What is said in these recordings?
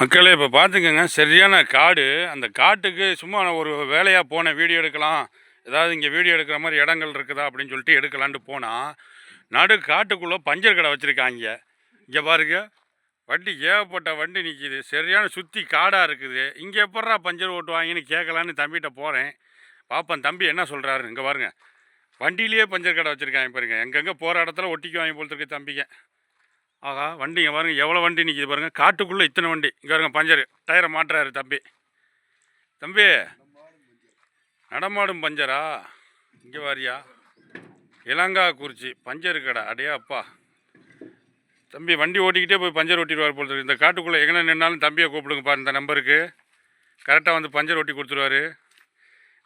மக்களே இப்போ பார்த்துக்கோங்க சரியான காடு. அந்த காட்டுக்கு சும்மா நான் ஒரு வேலையாக போனேன் வீடியோ எடுக்கலாம். ஏதாவது இங்கே வீடியோ எடுக்கிற மாதிரி இடங்கள் இருக்குதா அப்படின்னு சொல்லிட்டு எடுக்கலான்ட்டு போனால் நடு காட்டுக்குள்ளே பஞ்சர் கடை வச்சுருக்காங்க இங்கே. பாருங்க வண்டி ஏகப்பட்ட வண்டி நிற்கிது சரியான சுற்றி காடாக இருக்குது. இங்கே எப்பட்றா பஞ்சர் ஓட்டுவாங்கன்னு கேட்கலான்னு தம்பிகிட்ட போகிறேன் பாப்பன் தம்பி என்ன சொல்கிறாரு இங்கே பாருங்க. வண்டியிலேயே பஞ்சர் கடை வச்சுருக்காங்க பாருங்க. எங்கெங்கே போகிற இடத்துல ஒட்டிக்குவாங்க போல் இருக்கு தம்பிங்க. ஆகா வண்டிங்க பாருங்கள் எவ்வளோ வண்டி நிற்கிது பாருங்கள் காட்டுக்குள்ளே இத்தனை வண்டி. இங்கே பாருங்க பஞ்சரு. டயரை மாட்டுறாரு தம்பி. தம்பி நடமாடும் பஞ்சரா? இங்கே வாரியா? இளங்கா குறிச்சி. பஞ்சர் கடை அடையா அப்பா. தம்பி வண்டி ஓட்டிக்கிட்டே போய் பஞ்சர் ஓட்டிடுவார் போல் இருக்கு. இந்த காட்டுக்குள்ளே எங்கே நின்னாலும் தம்பியை கூப்பிடுங்க பாரு இந்த நம்பருக்கு. கரெக்டாக வந்து பஞ்சர் ஓட்டி கொடுத்துருவாரு.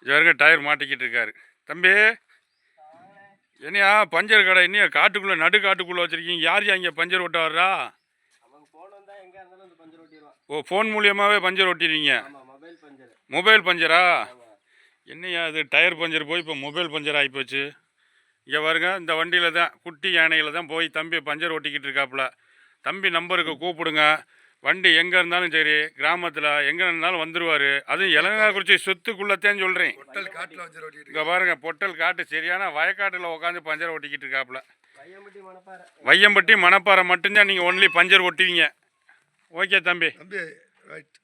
இது வரைக்கும் டயர் மாட்டிக்கிட்டு இருக்காரு. தம்பி என்னையா பஞ்சர் கடை என்னையா காட்டுக்குள்ளே நடு காட்டுக்குள்ளே வச்சுருக்கீங்க. யார் இங்கே பஞ்சர் ஓட்ட வர்றா? ஓ ஃபோன் மூலியமாகவே பஞ்சர் ஓட்டிடுவீங்க மொபைல் பஞ்சர். என்னையா இது டயர் பஞ்சர் போய் இப்போ மொபைல் பஞ்சர் ஆகிப்போச்சு இங்கே பாருங்க இந்த வண்டியில் தான் குட்டி யானையில் தான் போய் தம்பி பஞ்சர் ஓட்டிக்கிட்டு இருக்காப்புல. தம்பி நம்பருக்கு கூப்பிடுங்க. வண்டி எங்கே இருந்தாலும் சரி கிராமத்தில் எங்கே இருந்தாலும் வந்துடுவார் அதுவும் இளங்காக்குறிச்சி சொத்துக்குள்ளத்தேன்னு சொல்கிறேன் பொட்டல் காட்டில் இங்கே பாருங்க பொட்டல் காட்டு சரியான வயக்காட்டில் உட்காந்து பஞ்சர் ஓட்டிக்கிட்டு இருக்காப்புல. வையம்பட்டி மணப்பாறை. வையம்பட்டி மணப்பாறை மட்டும்தான் நீங்கள் ஒன்லி பஞ்சர் ஒட்டுவீங்க ஓகே தம்பி. தம்பி ரைட்